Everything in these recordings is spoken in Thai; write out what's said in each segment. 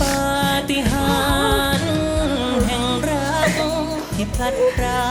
ปาฏิหาริย์แห่งรักที่พลัดพรา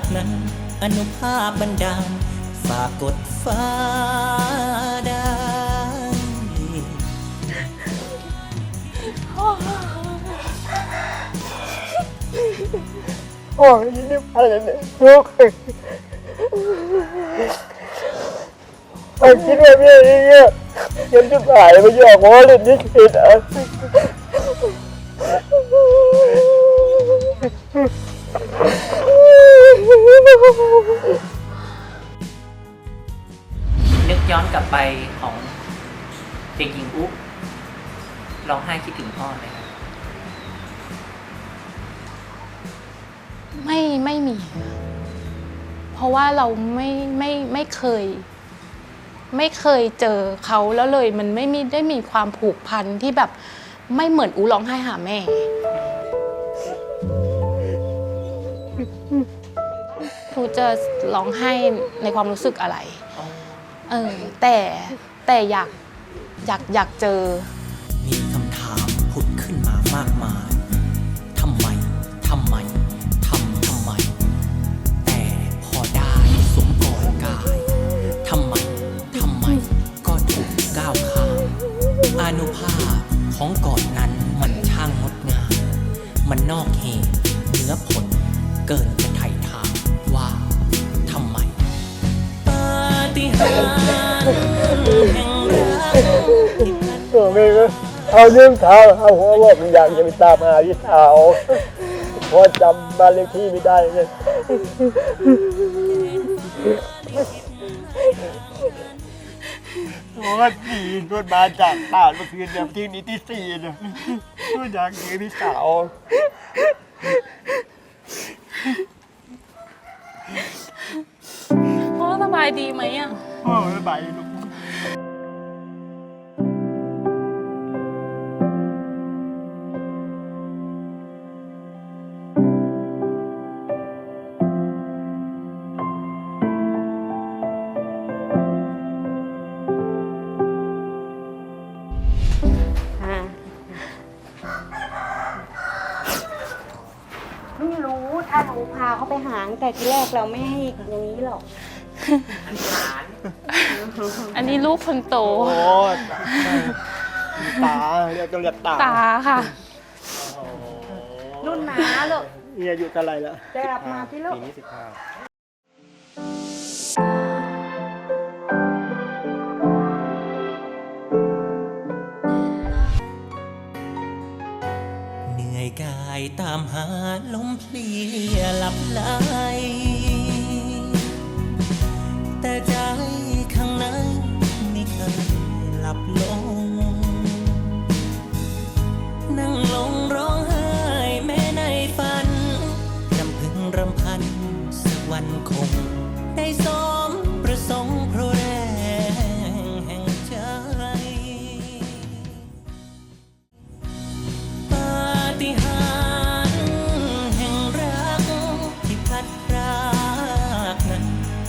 กนั้น อนุภาพบันดาลฝากกดฟ้าได้ โอ้ยนี่อะไรเนี่ยลูก ไอ้คิดว่าพี่เนี่ยยังจะถ่ายไปหยอกว่าเล่นนี่ผิดอะนึกย้อนกลับไปของเด็กหญิงอุ๊บร้องไห้คิดถึงพ่อไหมครับไม่ไม่มี เพราะว่าเราไม่ไม่ไม่เคย ไม่เคยเจอเขาแล้วเลยมันไม่มีได้มีความผูกพันที่แบบไม่เหมือนอูร้องไห้หาแม่ครูจะร้องไห้ในความรู้สึกอะไร เออ แต่แต่อยากอยากอยากเจอ มีคำถามผุดขึ้นมามากมาย ของกอดนั้นมันช่างงดงาม มันนอกเหตุเหนือผลเกินจะไถ่ถามว่าทำไม ปาฏิหาริย์แห่งรักที่พลัดตัวไม่ก็เอาเรื่องเท้าเอาหัวว่ามันอยากจะไปตามหาพี่สาวพอจำบ้านเลขที่ไม่ได้เลย โอ้ยสี่นวดมาจากป่าเมื่อคืนเนี่ยที่นี้ที่สี่เนี่ยนวดอยากเจอพี่สาวพ่อสบายดีไหมอะโอ้ยใบลูก ไม่รู้ถ้าหนูพาเขาไปหางแต่ทีแรกเราไม่ให้อย่างนี้หรอก อันนี้ลูกคนโต โอ้ยตาเรียกต้องเรียกตาตาค่ะรุ่นหนาลูกนี่อายุเท่าไหรแล้วจะกลับมาที่ลูก ปีนี้สิบห้า ตามหาลมเพลียหลับไหลแต่ใจข้างในไม่เคยหลับลง นั่งลงร้องไห้แม้ในฝันรำพึงรำพันสักวันคงได้สมป